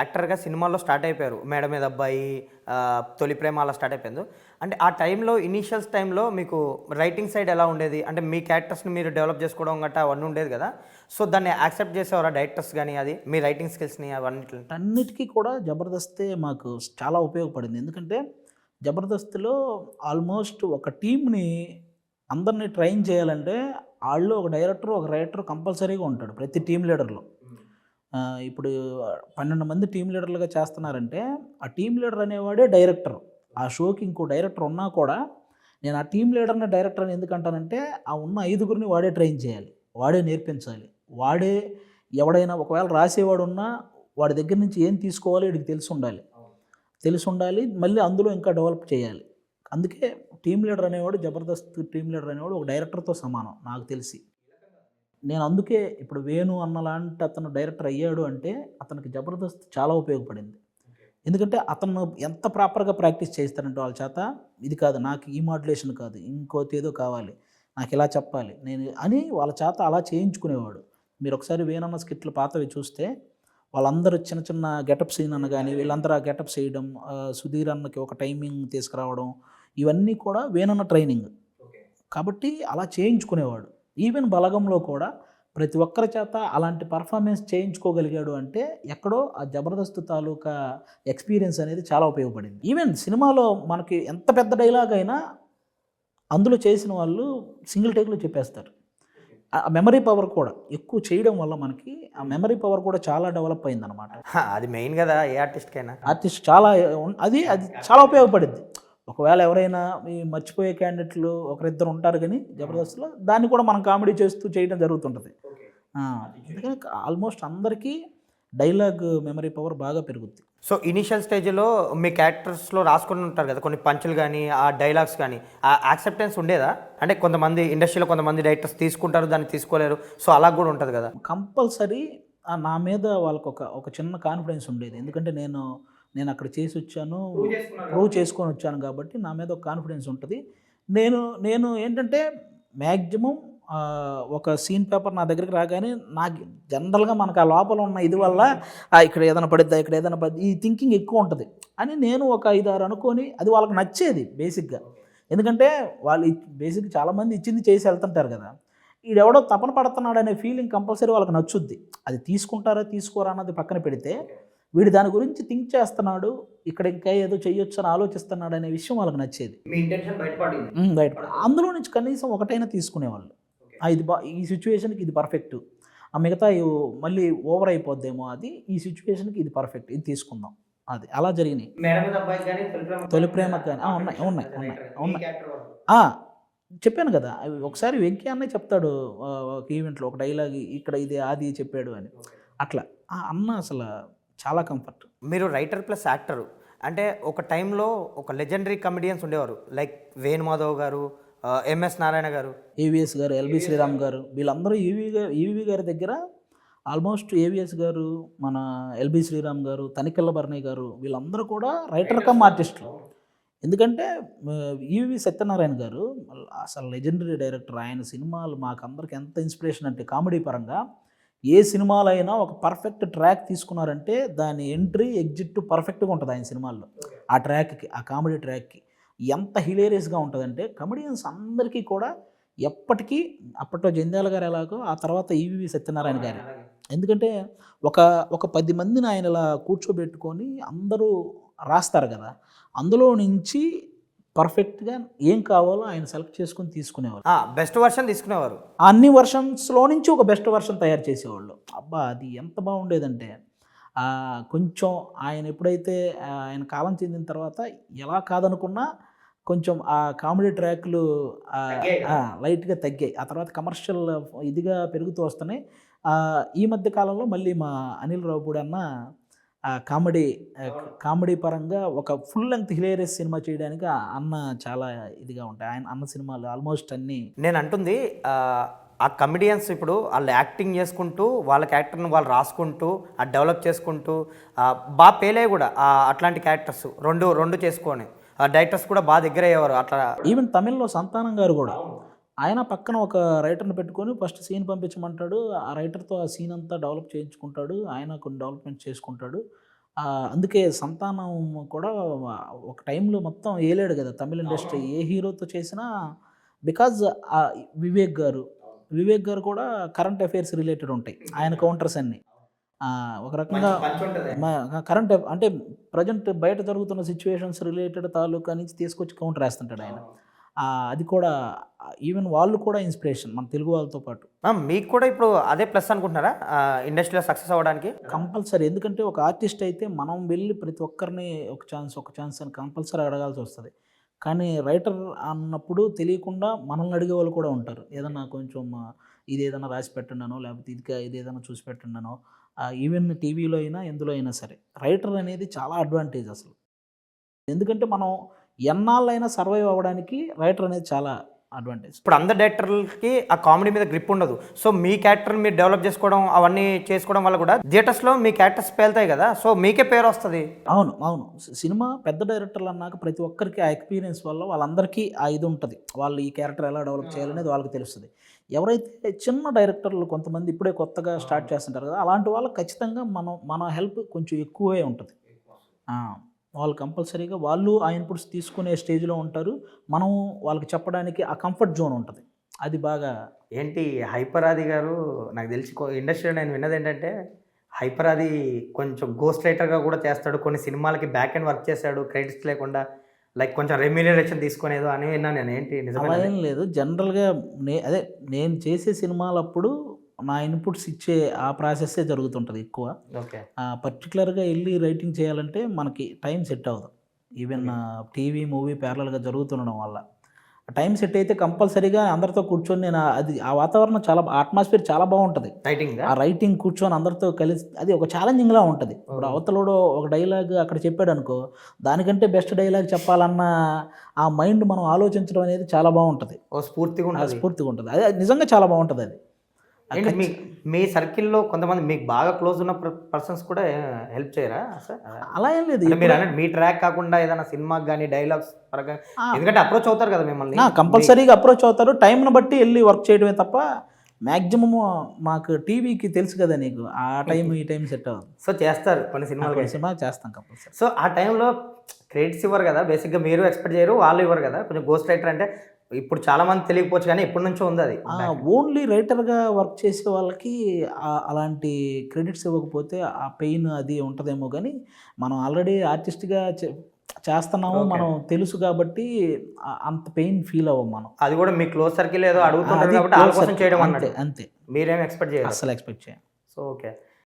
యాక్టర్గా సినిమాల్లో స్టార్ట్ అయిపోయారు. మేడ మీద అబ్బాయి తొలి ప్రేమ అలా స్టార్ట్ అయిపోయింది. అంటే ఆ టైంలో ఇనీషియల్స్ టైంలో మీకు రైటింగ్ సైడ్ ఎలా ఉండేది? అంటే మీ క్యారెక్టర్స్ని మీరు డెవలప్ చేసుకోవడం గట్టా అవన్నీ ఉండేది కదా. సో దాన్ని యాక్సెప్ట్ చేసేవారా డైరెక్టర్స్ కానీ అది? మీ రైటింగ్ స్కిల్స్ని అవన్నీ అన్నిటికీ కూడా జబర్దస్తే మాకు చాలా ఉపయోగపడింది. ఎందుకంటే జబర్దస్త్లో ఆల్మోస్ట్ ఒక టీంని అందరినీ ట్రైన్ చేయాలంటే వాళ్ళు ఒక డైరెక్టర్ ఒక రైటర్ కంపల్సరీగా ఉంటాడు ప్రతి టీం లీడర్లో. ఇప్పుడు పన్నెండు మంది టీం లీడర్లుగా చేస్తున్నారంటే ఆ టీం లీడర్ అనేవాడే డైరెక్టర్. ఆ షోకి ఇంకో డైరెక్టర్ ఉన్నా కూడా నేను ఆ టీం లీడర్ని డైరెక్టర్ అని ఎందుకంటానంటే ఆ ఉన్న ఐదుగురిని వాడే ట్రైన్ చేయాలి వాడే నేర్పించాలి వాడే ఎవడైనా ఒకవేళ రాసేవాడు ఉన్నా వాడి దగ్గర నుంచి ఏం తీసుకోవాలో వీడికి తెలిసి ఉండాలి. తెలిసి ఉండాలి మళ్ళీ అందులో ఇంకా డెవలప్ చేయాలి. అందుకే టీం లీడర్ అనేవాడు జబర్దస్త్ టీం లీడర్ అనేవాడు ఒక డైరెక్టర్తో సమానం నాకు తెలిసి. నేను అందుకే ఇప్పుడు వేణు అన్న లాంటి అతను డైరెక్టర్ అయ్యాడు అంటే అతనికి జబర్దస్త్ చాలా ఉపయోగపడింది. ఎందుకంటే అతను ఎంత ప్రాపర్గా ప్రాక్టీస్ చేస్తారంటే వాళ్ళ చేత ఇది కాదు నాకు ఈ మాడ్యులేషన్ కాదు ఇంకోటి ఏదో కావాలి నాకు ఇలా చెప్పాలి నేను అని వాళ్ళ చేత అలా చేయించుకునేవాడు. మీరు ఒకసారి వేణన్న స్కిట్లు పాతవి చూస్తే వాళ్ళందరూ చిన్న చిన్న గెటప్ సీన్ అన్న కానీ వీళ్ళందరూ ఆ గెటప్ చేయడం సుధీర్ అన్నకి ఒక టైమింగ్ తీసుకురావడం ఇవన్నీ కూడా వేణన్న ట్రైనింగ్ కాబట్టి అలా చేయించుకునేవాడు. ఈవెన్ బలగంలో కూడా ప్రతి ఒక్కరి చేత అలాంటి పర్ఫార్మెన్స్ చేయించుకోగలిగాడు అంటే ఎక్కడో ఆ జబర్దస్త్ తాలూకా ఎక్స్పీరియన్స్ అనేది చాలా ఉపయోగపడింది. ఈవెన్ సినిమాలో మనకి ఎంత పెద్ద డైలాగ్ అయినా అందులో చేసిన వాళ్ళు సింగిల్ టేక్లో చెప్పేస్తారు. ఆ మెమరీ పవర్ కూడా ఎక్కువ చేయడం వల్ల మనకి ఆ మెమరీ పవర్ కూడా చాలా డెవలప్ అయిందనమాట హా, అది మెయిన్ కదా ఏ ఆర్టిస్ట్కైనా. ఆర్టిస్ట్ చాలా అది అది చాలా ఉపయోగపడింది. ఒకవేళ ఎవరైనా ఈ మర్చిపోయే క్యాండిడేట్లు ఒకరిద్దరు ఉంటారు కానీ జబర్దస్త్లో దాన్ని కూడా మనం కామెడీ చేస్తూ చేయడం జరుగుతుంటుంది. అందుకని ఆల్మోస్ట్ అందరికీ డైలాగ్ మెమరీ పవర్ బాగా పెరుగుద్ది. సో ఇనిషియల్ స్టేజ్లో మీ క్యారెక్టర్స్లో రాసుకుని ఉంటారు కదా కొన్ని పంచులు కానీ ఆ డైలాగ్స్ కానీ ఆ యాక్సెప్టెన్స్ ఉండేదా? అంటే కొంతమంది ఇండస్ట్రీలో కొంతమంది డైరెక్టర్స్ తీసుకుంటారు దాన్ని తీసుకోలేరు సో అలా కూడా ఉంటుంది కదా. కంపల్సరీ నా మీద వాళ్ళకి ఒక ఒక చిన్న కాన్ఫిడెన్స్ ఉండేది. ఎందుకంటే నేను నేను అక్కడ చేసి వచ్చాను ప్రూవ్ చేసుకొని వచ్చాను కాబట్టి నా మీద ఒక కాన్ఫిడెన్స్ ఉంటుంది. నేను నేను ఏంటంటే మ్యాక్సిమం ఒక సీన్ పేపర్ నా దగ్గరికి రాగానే నాకు జనరల్గా మనకు ఆ లోపల ఉన్న ఇది వల్ల "ఆ, ఇక్కడ ఏదైనా పడిద్దా ఇక్కడ ఏదైనా పడిద్ది ఈ థింకింగ్ ఎక్కువ ఉంటుంది. అని నేను ఒక ఐదారు అనుకొని అది వాళ్ళకి నచ్చేది బేసిక్గా ఎందుకంటే వాళ్ళు బేసిక్ చాలామంది ఇచ్చింది చేసి వెళ్తుంటారు కదా. ఈడెవడో తపన పడుతున్నాడు అనే ఫీలింగ్ కంపల్సరీ వాళ్ళకి నచ్చుద్ది. అది తీసుకుంటారా తీసుకోరా అన్నది పక్కన పెడితే వీడు దాని గురించి థింక్ చేస్తున్నాడు ఇక్కడ ఇంకా ఏదో చెయ్యొచ్చు అని ఆలోచిస్తున్నాడు అనే విషయం వాళ్ళకి నచ్చేది. అందులో నుంచి కనీసం ఒకటైనా తీసుకునేవాళ్ళు. ఇది బా ఈ సిచ్యువేషన్కి ఇది పర్ఫెక్ట్ ఆ మిగతా మళ్ళీ ఓవర్ అయిపోద్దేమో అది ఈ సిచ్యువేషన్కి ఇది పర్ఫెక్ట్ ఇది తీసుకుందాం. అది అలా జరిగినాయి. తొలి ప్రేమ ప్రేమకు కానీ. ఉన్నాయి ఉన్నాయి ఉన్నాయి ఉన్నాయి. చెప్పాను కదా ఒకసారి వెంకీ అన్నయ్య చెప్తాడు ఒక ఈవెంట్లో ఒక డైలాగ్ ఇక్కడ ఇది ఆది చెప్పాడు అని. అట్లా. ఆ అన్న అసలు చాలా కంఫర్ట్ మీరు రైటర్ ప్లస్ యాక్టర్ అంటే ఒక టైంలో ఒక లెజెండరీ కమెడియన్స్ ఉండేవారు like Venu Madhav garu M S Narayana గారు. ఏవిఎస్ గారు ఎల్బి శ్రీరామ్ గారు వీళ్ళందరూ ఈవీ గారు ఈవీ గారి దగ్గర ఆల్మోస్ట్ ఏవిఎస్ గారు మన ఎల్బి శ్రీరామ్ గారు తనికెళ్ళ భరణి గారు వీళ్ళందరూ కూడా రైటర్ కమ్ ఆర్టిస్టులు ఎందుకంటే ఈవి సత్యనారాయణ గారు అసలు లెజెండరీ డైరెక్టర్ ఆయన సినిమాలు మాకందరికి ఎంత ఇన్స్పిరేషన్ అంటే కామెడీ పరంగా ఏ సినిమాలైనా ఒక పర్ఫెక్ట్ ట్రాక్ తీసుకున్నారంటే దాని ఎంట్రీ ఎగ్జిట్ పర్ఫెక్ట్గా ఉంటుంది ఆయన సినిమాల్లో. ఆ ట్రాక్కి ఆ కామెడీ ట్రాక్కి ఎంత హిలేరియస్గా ఉంటుందంటే కమెడియన్స్ అందరికీ కూడా ఎప్పటికీ అప్పట్లో జంధ్యాల గారు ఎలాగో ఆ తర్వాత ఈవి సత్యనారాయణ గారు. ఎందుకంటే ఒక ఒక పది మందిని ఆయన ఇలా కూర్చోబెట్టుకొని అందరూ రాస్తారు కదా. అందులో నుంచి పర్ఫెక్ట్గా ఏం కావాలో ఆయన సెలెక్ట్ చేసుకొని తీసుకునేవారు. బెస్ట్ వర్షన్ తీసుకునేవారు. అన్ని వర్షన్స్లో నుంచి ఒక బెస్ట్ వర్షన్ తయారు చేసేవాళ్ళు. అబ్బా అది ఎంత బాగుండేదంటే ఆ, కొంచెం ఆయన ఎప్పుడైతే ఆయన కాలం చెందిన తర్వాత ఎలా కాదనుకున్నా కొంచెం ఆ కామెడీ ట్రాక్లు లైట్గా తగ్గాయి. ఆ తర్వాత కమర్షియల్ ఇదిగా పెరుగుతూ వస్తున్నాయి. ఈ మధ్య కాలంలో మళ్ళీ మా అనిల్ రావుపూడి అన్న ఆ కామెడీ ఆ, కామెడీ పరంగా ఒక ఫుల్ లెంగ్త్ హిలేరియస్ సినిమా చేయడానికి అన్న చాలా ఇదిగా ఉంటాయి. ఆయన అన్న సినిమాలు ఆల్మోస్ట్ అన్నీ నేను అంటుంది ఆ, కమెడియన్స్ ఇప్పుడు వాళ్ళు యాక్టింగ్ చేసుకుంటూ వాళ్ళ క్యారెక్టర్ని వాళ్ళు రాసుకుంటూ ఆ డెవలప్ చేసుకుంటూ బాగా పేలే కూడా ఆ అట్లాంటి క్యారెక్టర్స్ రెండు రెండు చేసుకొని. ఆ డైరెక్టర్స్ కూడా బాగా దగ్గర అయ్యేవారు అట్లా. ఈవెన్ తమిళ్ళో సంతానం గారు కూడా. ఆయన పక్కన ఒక రైటర్ని పెట్టుకొని ఫస్ట్ సీన్ పంపించమంటాడు. ఆ రైటర్తో ఆ సీన్ అంతా డెవలప్ చేయించుకుంటాడు. ఆయన కొన్ని డెవలప్మెంట్ చేసుకుంటాడు. అందుకే సంతానం కూడా ఒక టైంలో మొత్తం ఏలేడు కదా తమిళ ఇండస్ట్రీ ఏ హీరోతో చేసినా బికాజ్ వివేక్ గారు వివేక్ గారు కూడా కరెంట్ అఫైర్స్ రిలేటెడ్ ఉంటాయి. ఆయన కౌంటర్స్ అన్ని. ఒక రకంగా కరెంట్ అంటే ప్రజెంట్ బయట జరుగుతున్న సిచ్యువేషన్స్ రిలేటెడ్ తాలూకా నుంచి తీసుకొచ్చి కౌంటర్ వేస్తుంటాడు ఆయన. అది కూడా ఈవెన్ వాళ్ళు కూడా ఇన్స్పిరేషన్ మన తెలుగు వాళ్ళతో పాటు. మీకు కూడా ఇప్పుడు అదే ప్లస్ అనుకుంటున్నారా? ఇండస్ట్రీలో సక్సెస్ అవ్వడానికి? కంపల్సరీ ఎందుకంటే ఒక ఆర్టిస్ట్ అయితే మనం వెళ్ళి ప్రతి ఒక్కరిని ఒక ఛాన్స్ ఒక ఛాన్స్ అని కంపల్సరీ అడగాల్సి వస్తుంది. కానీ రైటర్ అన్నప్పుడు తెలియకుండా మనల్ని అడిగే వాళ్ళు కూడా ఉంటారు. ఏదన్నా కొంచెం ఇది ఏదైనా రాసి పెట్టండానో లేకపోతే ఇది ఇది ఏదైనా చూసి పెట్టండానో ఈవెన్ టీవీలో అయినా ఎందులో అయినా సరే. రైటర్ అనేది చాలా అడ్వాంటేజ్ అసలు. ఎందుకంటే మనం ఎన్నాళ్ళైనా సర్వైవ్ అవ్వడానికి రైటర్ అనేది చాలా అడ్వాంటేజ్ ఇప్పుడు అందరు డైరెక్టర్లకి ఆ కామెడీ మీద గ్రిప్ ఉండదు. సో మీ క్యారెక్టర్ మీరు డెవలప్ చేసుకోవడం అవన్నీ చేసుకోవడం వల్ల కూడా థియేటర్స్లో మీ క్యారెక్టర్స్ పేలుతాయి కదా. సో మీకే పేరు వస్తుంది. అవును అవును. సినిమా పెద్ద డైరెక్టర్లు అన్నాక ప్రతి ఒక్కరికి ఆ ఎక్స్పీరియన్స్ వల్ల వాళ్ళందరికీ ఆ ఇది ఉంటుంది. వాళ్ళు ఈ క్యారెక్టర్ ఎలా డెవలప్ చేయాలనేది వాళ్ళకి తెలుస్తుంది. ఎవరైతే చిన్న డైరెక్టర్లు కొంతమంది ఇప్పుడే కొత్తగా స్టార్ట్ చేస్తుంటారు కదా అలాంటి వాళ్ళకి ఖచ్చితంగా మనం మన హెల్ప్ కొంచెం ఎక్కువే ఉంటుంది. వాళ్ళు కంపల్సరీగా వాళ్ళు ఆ ఇన్పుట్స్ తీసుకునే స్టేజ్లో ఉంటారు. మనం వాళ్ళకి చెప్పడానికి ఆ కంఫర్ట్ జోన్ ఉంటుంది. అది బాగా ఏంటి హైపరాది గారు నాకు తెలిసి ఇండస్ట్రీలో నేను విన్నది ఏంటంటే హైపరాది కొంచెం గోస్ట్ రైటర్గా కూడా చేస్తాడు. కొన్ని సినిమాలకి బ్యాక్ అండ్ వర్క్ చేశాడు. క్రెడిట్స్ లేకుండా లైక్ కొంచెం రెమ్యూనరేషన్ తీసుకునేదో అని విన్నాను నేను. ఏంటి ఏం లేదు. జనరల్గా నే అదే నేను చేసే సినిమాలప్పుడు నా ఇన్పుట్స్ ఇచ్చే ఆ ప్రాసెస్సే జరుగుతుంటుంది ఎక్కువ. ఓకే. పర్టికులర్గా వెళ్ళి రైటింగ్ చేయాలంటే మనకి టైం సెట్ అవ్వదు. ఈవెన్ టీవీ మూవీ ప్యారలల్గా జరుగుతుండడం వల్ల. టైం సెట్ అయితే కంపల్సరీగా అందరితో కూర్చొని నేను అది ఆ వాతావరణం చాలా అట్మాస్ఫియర్ చాలా బాగుంటుంది. రైటింగ్ ఆ రైటింగ్ కూర్చొని అందరితో కలిసి అది ఒక ఛాలెంజింగ్లా ఉంటుంది. ఇప్పుడు అవతలోడు ఒక డైలాగ్ అక్కడ చెప్పాడు అనుకో దానికంటే బెస్ట్ డైలాగ్ చెప్పాలన్న ఆ మైండ్ మనం ఆలోచించడం అనేది చాలా బాగుంటుంది. స్ఫూర్తిగా ఆ ఉంటుంది స్ఫూర్తిగా ఉంటుంది అది నిజంగా చాలా బాగుంటుంది అది. మీ మీ సర్కిల్లో కొంతమంది మీకు బాగా క్లోజ్ ఉన్న పర్సన్స్ కూడా హెల్ప్ చేయరా సార్? అలా ఏం లేదు. మీరు అన్నట్టు మీ ట్రాక్ కాకుండా ఏదైనా సినిమాకి కానీ డైలాగ్స్ పరంగా ఎందుకంటే అప్రోచ్ అవుతారు కదా మిమ్మల్ని. కంపల్సరీగా అప్రోచ్ అవుతారు. టైంను బట్టి వెళ్ళి వర్క్ చేయడమే తప్ప మ్యాక్సిమం మాకు టీవీకి తెలుసు కదా నీకు. ఆ టైం ఈ టైం సెట్ అవ్వదు. సో చేస్తారు కొన్ని సినిమాలు సినిమా చేస్తాం కంపల్సరీ. సో ఆ టైంలో క్రెడిట్స్ ఇవ్వరు కదా. బేసిక్గా మీరు ఎక్స్పెక్ట్ చేయరు వాళ్ళు ఇవ్వరు కదా. కొంచెం గోస్ట్ రైటర్ అంటే ఇప్పుడు చాలా మంది తెలియకపోవచ్చు కానీ ఎప్పటి నుంచో ఉంది అది ఓన్లీ రైటర్గా వర్క్ చేసే వాళ్ళకి అలాంటి క్రెడిట్స్ ఇవ్వకపోతే ఆ పెయిన్ అది ఉంటుందేమో కానీ మనం ఆల్రెడీ ఆర్టిస్ట్గా చేస్తున్నాము మనం తెలుసు కాబట్టి అంత పెయిన్ ఫీల్ అవ్వం మనం. అది కూడా మీ క్లోజ్ సర్కిల్ ఏదో అడుగుతుంటారు అది కాబట్టి చేయడం అంతే అంతే. మీరేం ఎక్స్పెక్ట్ చేయరు అస్సలు ఎక్స్పెక్ట్ చేయం సో ఓకే